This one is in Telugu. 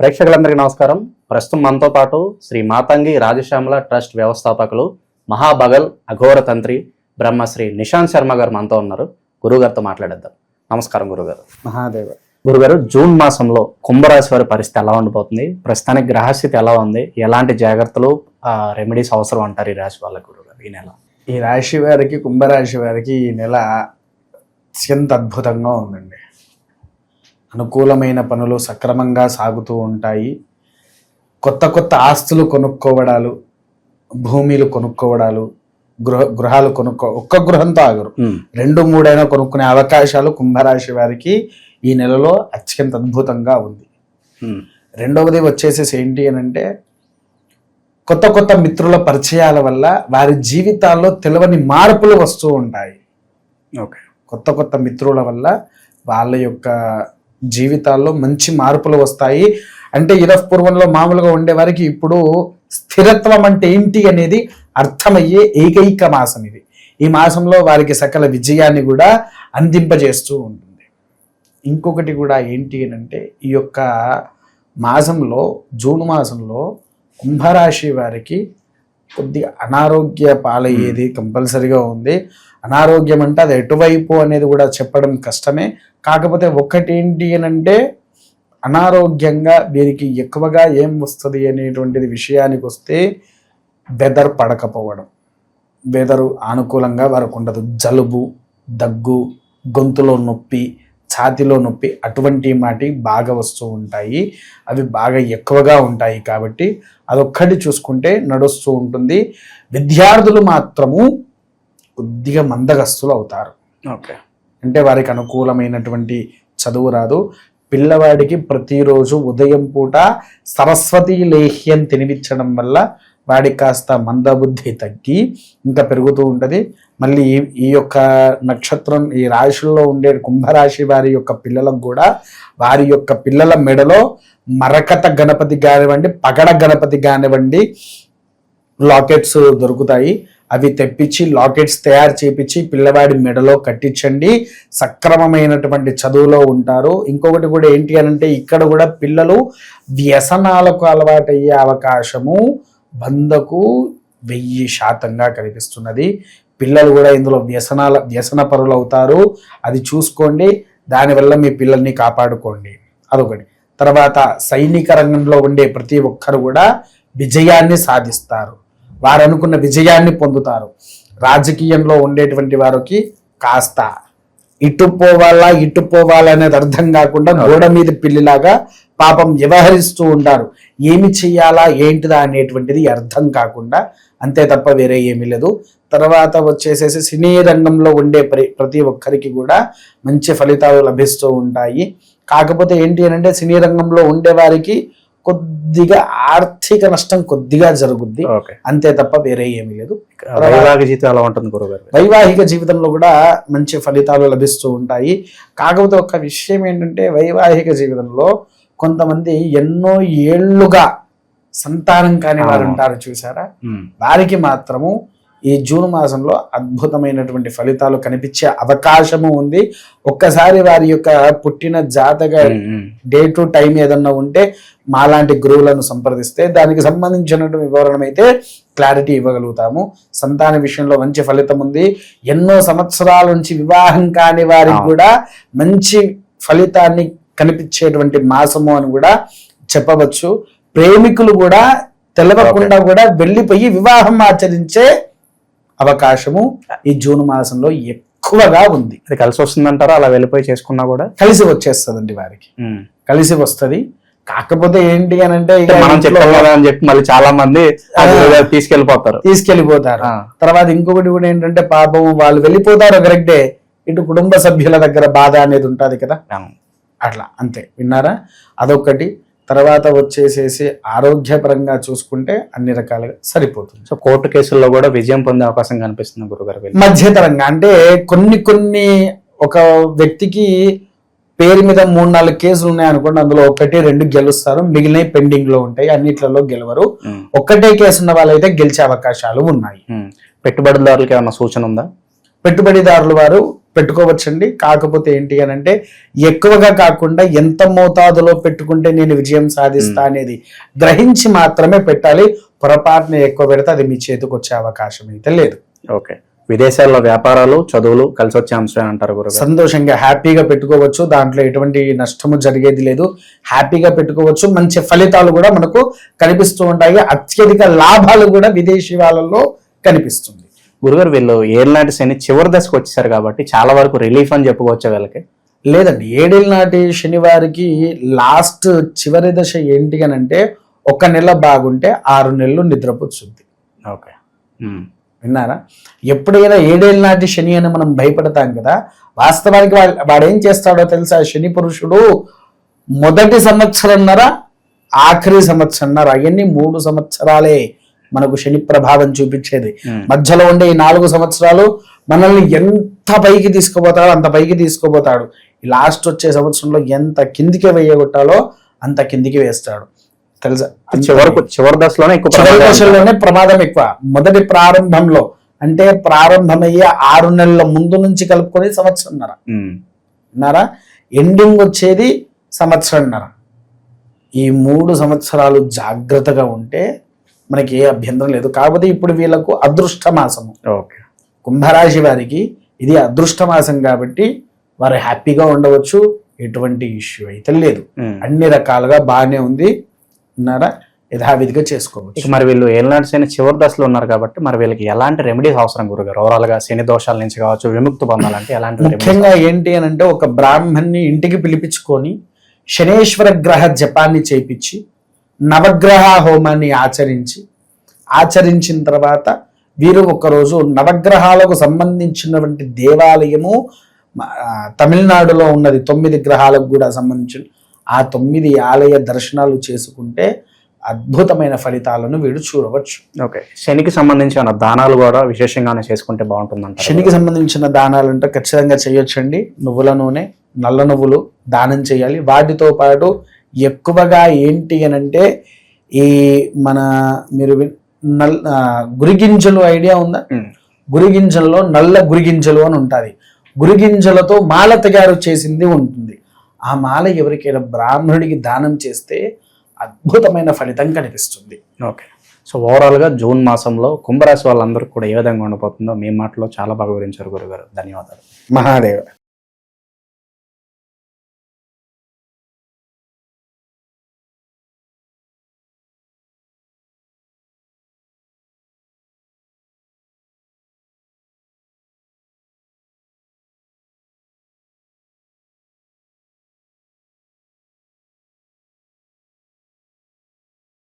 ప్రేక్షకులందరికీ నమస్కారం. ప్రస్తుతం మనతో పాటు శ్రీ మాతంగి రాజశ్యామల ట్రస్ట్ వ్యవస్థాపకులు మహాబగల్ అఘోర తంత్రి బ్రహ్మశ్రీ నిశాంత్ శర్మ గారు మనతో ఉన్నారు. గురుగారితో మాట్లాడేద్దాం. నమస్కారం గురుగారు మహాదేవ. గురుగారు జూన్ మాసంలో కుంభరాశి వారి పరిస్థితి ఎలా ఉండిపోతుంది ప్రస్తుతానికి గ్రహస్థితి ఎలా ఉంది? ఎలాంటి జాగ్రత్తలు రెమెడీస్ అవసరం అంటారు ఈ రాశి వాళ్ళ గురుగారు ఈ నెల? ఈ రాశి వారికి కుంభరాశి వారికి ఈ నెల అత్యంత అద్భుతంగా ఉందండి. అనుకూలమైన పనులు సక్రమంగా సాగుతూ ఉంటాయి. కొత్త కొత్త ఆస్తులు కొనుక్కోవడాలు భూమిలు కొనుక్కోవడాలు గృహ గృహాలు కొనుక్కో ఒక్క గృహంతో ఆగరు. రెండు మూడైనా కొనుక్కునే అవకాశాలు కుంభరాశి వారికి ఈ నెలలో అత్యంత అద్భుతంగా ఉంది. రెండవది వచ్చేసేసి ఏంటి అని అంటే కొత్త కొత్త మిత్రుల పరిచయాల వల్ల వారి జీవితాల్లో తెలియని మార్పులు వస్తూ ఉంటాయి. ఓకే. కొత్త కొత్త మిత్రుల వల్ల వాళ్ళ యొక్క జీవితాల్లో మంచి మార్పులు వస్తాయి. అంటే ఇరపూర్వంలో మామూలుగా ఉండేవారికి ఇప్పుడు స్థిరత్వం అంటే ఏంటి అనేది అర్థమయ్యే ఏకైక మాసం ఇది. ఈ మాసంలో వారికి సకల విజయాన్ని కూడా అందింపజేస్తూ ఉంటుంది. ఇంకొకటి కూడా ఏంటి అని అంటే ఈ యొక్క మాసంలో జూన్ మాసంలో కుంభరాశి వారికి కొద్దిగా అనారోగ్య పాలయ్యేది కంపల్సరిగా ఉంది. అనారోగ్యం అంటే అది ఎటువైపు అనేది కూడా చెప్పడం కష్టమే. కాకపోతే ఒక్కటేంటి అని అంటే అనారోగ్యంగా వీరికి ఎక్కువగా ఏం వస్తుంది అనేటువంటిది విషయానికి వస్తే వెదర్ పడకపోవడం. వెదరు అనుకూలంగా వారికి ఉండదు. జలుబు దగ్గు గొంతులో నొప్పి ఛాతిలో నొప్పి అటువంటి మాటి బాగా వస్తూ ఉంటాయి. అవి బాగా ఎక్కువగా ఉంటాయి కాబట్టి అదొక్కటి చూసుకుంటే నడుస్తూ ఉంటుంది. విద్యార్థులు మాత్రము కొద్దిగా మందగస్తులు అవుతారు. ఓకే. అంటే వారికి అనుకూలమైనటువంటి చదువు రాదు. పిల్లవాడికి ప్రతిరోజు ఉదయం పూట సరస్వతి లేహ్యం తినిపించడం వల్ల వాడికి కాస్త మందబుద్ధి తగ్గి ఇంకా పెరుగుతూ ఉంటుంది. మళ్ళీ ఈ- ఈ యొక్క నక్షత్రం ఈ రాశుల్లో ఉండే కుంభరాశి వారి యొక్క పిల్లలకు కూడా వారి యొక్క పిల్లల మెడలో మరకత గణపతి కానివ్వండి పగడ గణపతి కానివ్వండి లాకెట్స్ దొరుకుతాయి. అవి తెప్పించి లాకెట్స్ తయారు చేపించి పిల్లవాడి మెడలో కట్టించండి. సక్రమమైనటువంటి చదువులో ఉంటారు. ఇంకొకటి కూడా ఏంటి అని అంటే ఇక్కడ కూడా పిల్లలు వ్యసనాలకు అలవాటయ్యే అవకాశము వందకు వెయ్యి శాతంగా కనిపిస్తున్నది. పిల్లలు కూడా ఇందులో వ్యసనాల వ్యసన పరులు అవుతారు అది చూసుకోండి. దానివల్ల మీ పిల్లల్ని కాపాడుకోండి. అదొకటి. తర్వాత సైనిక రంగంలో ఉండే ప్రతి ఒక్కరు కూడా విజయాన్ని సాధిస్తారు. వారు అనుకున్న విజయాన్ని పొందుతారు. రాజకీయంలో ఉండేటువంటి వారికి కాస్త ఇటు పోవాలా ఇటు పోవాలా అనేది అర్థం కాకుండా గోడ మీద పిల్లిలాగా పాపం వ్యవహరిస్తూ ఉంటారు. ఏమి చెయ్యాలా ఏంటిదా అనేటువంటిది అర్థం కాకుండా అంతే తప్ప వేరే ఏమీ లేదు. తర్వాత వచ్చేసేసి సినీ రంగంలో ఉండే ప్ర- ప్రతి ఒక్కరికి కూడా మంచి ఫలితాలు లభిస్తూ ఉంటాయి. కాకపోతే ఏంటి అంటే సినీ రంగంలో ఉండే వారికి కొద్దిగా ఆర్థిక నష్టం కొద్దిగా జరుగుద్ది. అంతే తప్ప వేరే ఏమీ లేదు. వైవాహిక జీవితం ఎలా ఉంటుంది గురుగారు? వైవాహిక జీవితంలో కూడా మంచి ఫలితాలు లభిస్తూ ఉంటాయి. కాకపోతే ఒక విషయం ఏంటంటే వైవాహిక జీవితంలో కొంతమంది ఎన్నో ఏళ్ళుగా సంతానం కాని వారు. ఉంటారు చూసారా వారికి మాత్రము ఈ జూన్ మాసంలో అద్భుతమైనటువంటి ఫలితాలు కనిపించే అవకాశము ఉంది ఒక్కసారి వారి యొక్క పుట్టిన జాతక. డే టు టైం ఏదన్నా ఉంటే మాలాంటి గురువులను సంప్రదిస్తే దానికి సంబంధించినటువంటి వివరణ అయితే క్లారిటీ ఇవ్వగలుగుతాము సంతాన విషయంలో మంచి ఫలితం ఉంది ఎన్నో సంవత్సరాల నుంచి వివాహం కాని వారికి. కూడా మంచి ఫలితాన్ని కనిపించేటువంటి మాసము అని కూడా చెప్పవచ్చు. ప్రేమికులు కూడా తెలవకుండా కూడా వెళ్ళిపోయి వివాహం ఆచరించే అవకాశము ఈ జూన్ మాసంలో ఎక్కువగా ఉంది. అది కలిసి వస్తుందంటారా? అలా వెళ్ళిపోయి చేసుకున్నా కూడా? కలిసి వచ్చేస్తుందండి వారికి. కలిసి వస్తది. కాకపోతే ఏంటి అని అంటే మనం చెప్పాం కదా అని చెప్పి మళ్ళీ చాలా మంది తీసుకెళ్ళిపోతారు తీసుకెళ్ళిపోతారు ఆ. తర్వాత ఇంకొకటి కూడా ఏంటంటే పాపం వాళ్ళు వెళ్ళిపోతారు కరెక్టే. ఇటు కుటుంబ సభ్యుల దగ్గర బాధ అనేది ఉంటది కదా. అట్లా అంతే. విన్నారా? అదొకటి తర్వాత వచ్చేసేసి ఆరోగ్యపరంగా చూసుకుంటే అన్ని రకాలుగా సరిపోతుంది. సో కోర్టు కేసుల్లో కూడా విజయం పొందే అవకాశం కనిపిస్తుంది గురుగారు. మధ్యతరంగా అంటే కొన్ని కొన్ని ఒక వ్యక్తికి పేరు మీద మూడు నాలుగు కేసులు ఉన్నాయి అనుకోండి అందులో ఒకటి రెండు గెలుస్తారు. మిగిలినవి పెండింగ్లో ఉంటాయి అన్నిట్లలో గెలవరు. ఒక్కటే కేసు ఉన్న వాళ్ళైతే గెలిచే అవకాశాలు ఉన్నాయి. పెట్టుబడిదారులకి ఏమన్నా సూచన ఉందా? పెట్టుబడిదారుల వారు పెట్టుకోవచ్చండి. కాకపోతే ఏంటి అని అంటే ఎక్కువగా కాకుండా ఎంత మోతాదులో పెట్టుకుంటే నేను విజయం సాధిస్తా అనేది గ్రహించి మాత్రమే పెట్టాలి. పొరపాటున ఎక్కువ పెడితే అది మీ చేతికి వచ్చే అవకాశం అయితే లేదు. ఓకే. విదేశాల్లో వ్యాపారాలు చదువులు కలిసి వచ్చే అంశం అంటారు గురుగారు. సంతోషంగా హ్యాపీగా పెట్టుకోవచ్చు. దాంట్లో ఎటువంటి నష్టము జరిగేది లేదు. హ్యాపీగా పెట్టుకోవచ్చు. మంచి ఫలితాలు కూడా మనకు కనిపిస్తూ ఉంటాయి. అత్యధిక లాభాలు కూడా విదేశీ వాళ్ళలో కనిపిస్తుంది. గురుగారు వీళ్ళు ఏళ్ళనాటి శని చివరి దశకు వచ్చేసారు కాబట్టి చాలా వరకు రిలీఫ్ అని చెప్పుకోవచ్చు వీళ్ళకి. లేదండి ఏడేళ్ళ నాటి శనివారికి లాస్ట్ చివరి దశ ఏంటి అని అంటే ఒక నెల బాగుంటే ఆరు నెలలు నిద్రపుచ్చుద్ది ఓకే. విన్నారా? ఎప్పుడైనా ఏడేళ్ళ నాటి శని అని మనం భయపడతాం కదా వాస్తవానికి వాడు వాడు ఏం చేస్తాడో తెలుసా? శని పురుషుడు మొదటి సంవత్సరంన్నర ఆఖరి సంవత్సరంన్నర అవన్నీ మూడు సంవత్సరాలే. మనకు శని ప్రభావం చూపించేది. మధ్యలో ఉండే ఈ నాలుగు సంవత్సరాలు మనల్ని ఎంత పైకి తీసుకుపోతాడో అంత పైకి తీసుకుపోతాడు. ఈ లాస్ట్ వచ్చే సంవత్సరంలో ఎంత కిందికి వేయగొట్టాలో అంత కిందికి వేస్తాడు. తెలుసా? చివరకు చివరి దశలోనే ఎక్కువ చివరి ప్రమాదాలు ఉంటాయి. దశలోనే ప్రమాదం ఎక్కువ. మొదటి ప్రారంభంలో అంటే ప్రారంభమయ్యే ఆరు నెలల ముందు నుంచి కలుపుకొని సంవత్సరంన్నర. విన్నారా ఎండింగ్ వచ్చేది సంవత్సరంన్నర. ఈ మూడు సంవత్సరాలు జాగ్రత్తగా ఉంటే మనకి ఏ అభ్యంతరం లేదు. కాకపోతే ఇప్పుడు వీళ్ళకు అదృష్ట మాసము ఓకే. కుంభరాశి వారికి ఇది అదృష్ట మాసం కాబట్టి వారు హ్యాపీగా ఉండవచ్చు. ఎటువంటి ఇష్యూ అయితే లేదు. అన్ని రకాలుగా బాగానే ఉంది. విన్నారా యథావిధిగా చేసుకోవచ్చు. మరి వీళ్ళు ఏళ్ళనాటి శని చివరి దశలో ఉన్నారు కాబట్టి మరి వీళ్ళకి ఎలాంటి రెమెడీస్ అవసరం గురుగారు? ఓవరాల్గా శని దోషాల నుంచి కావచ్చు విముక్తి పొందాలంటే ఎలాంటి ముఖ్యంగా ఏంటి అని అంటే ఒక బ్రాహ్మణ్ణి ఇంటికి పిలిపించుకొని శనేశ్వర గ్రహ జపాన్ని చేపించి నవగ్రహ హోమాన్ని ఆచరించి ఆచరించిన తర్వాత వీరు ఒకరోజు నవగ్రహాలకు సంబంధించినటువంటి దేవాలయము తమిళనాడులో ఉన్నది తొమ్మిది గ్రహాలకు కూడా సంబంధించిన ఆ తొమ్మిది ఆలయ దర్శనాలు చేసుకుంటే అద్భుతమైన ఫలితాలను వీడు చూడవచ్చు. ఓకే. శనికి సంబంధించి ఏమైనా దానాలు కూడా విశేషంగానే చేసుకుంటే బాగుంటుందంట శనికి సంబంధించిన దానాలు అంటే ఖచ్చితంగా చేయొచ్చండి. నువ్వుల నూనె నల్ల నువ్వులు దానం చేయాలి. వాటితో పాటు ఎక్కువగా ఏంటి అని అంటే ఈ మన మీరు నల్ గురిగింజలు ఐడియా ఉందా? గురిగింజల్లో నల్ల గురిగింజలు అని ఉంటుంది. గురిగింజలతో మాల తయారు చేసింది ఉంటుంది. ఆ మాల ఎవరికైనా బ్రాహ్మణుడికి దానం చేస్తే అద్భుతమైన ఫలితం కనిపిస్తుంది. ఓకే. సో ఓవరాల్గా జూన్ మాసంలో కుంభరాశి వాళ్ళందరూ కూడా ఏ విధంగా ఉండబోతుందో మీ మాటలో చాలా బాగా వివరించారు గురుగారు. ధన్యవాదాలు. మహాదేవ.